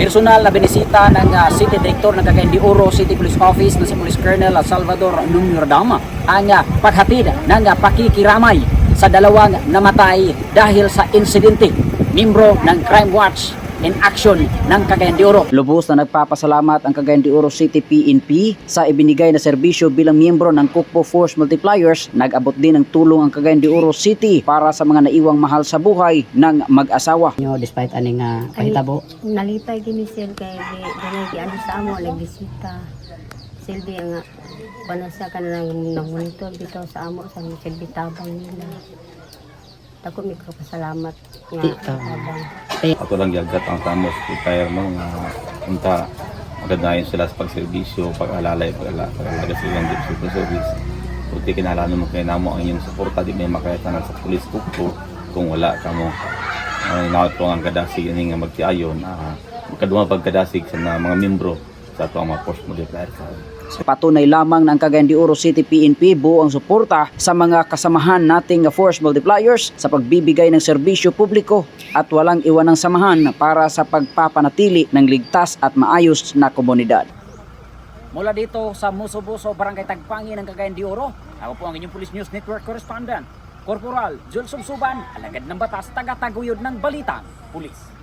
Personal na binisita ng ah, City Director ng Cagayan de Oro City Police Office na si Police Colonel Salvador Numirdama ang ah, paghatid ng ah, pakikiramay sa dalawang namatay dahil sa insidente. Membro ng Crime Watch in action ng Cagayan de Oro. Lubos na nagpapasalamat ang Cagayan de Oro City PNP sa ibinigay na serbisyo bilang miyembro ng Kukpo Force Multipliers. Nag-abot din ng tulong ang Cagayan de Oro City para sa mga naiwang mahal sa buhay ng mag-asawa. Nyo despite aning uh, pahitabo? Nalipay gini sir kay di dinay gi ano sa amo nagbisita. Silbi nga panasa ka na nang nag-monitor bitaw sa amo sa silbi tabang nila. Dako mi pasalamat nga Ikaw. Tabang. Ato lang yagat ang tamos retire no nga unta magadayon sila sa pagserbisyo, pag-alalay, pag-ala- pag-alaga sa ilang jeep super service. Buti kinahanglan mo kay namo ang inyong suporta di may makayatan sa pulis kukto kung wala ka mo. Uh, ko ang kadasig ini nga magtiayon uh, makaduma pagkadasig sa na mga membro sa ato ang mga force multiplier sa Patunay lamang ng Cagayan de Oro City PNP buo ang suporta sa mga kasamahan nating force multipliers sa pagbibigay ng serbisyo publiko at walang iwanang samahan para sa pagpapanatili ng ligtas at maayos na komunidad. Mula dito sa Muso-Buso, Barangay Tagpangi ng Cagayan de Oro, ako po ang inyong Police News Network Correspondent, Corporal Jules Subsuban, alagad ng batas, taga-taguyod ng Balitang, Pulis.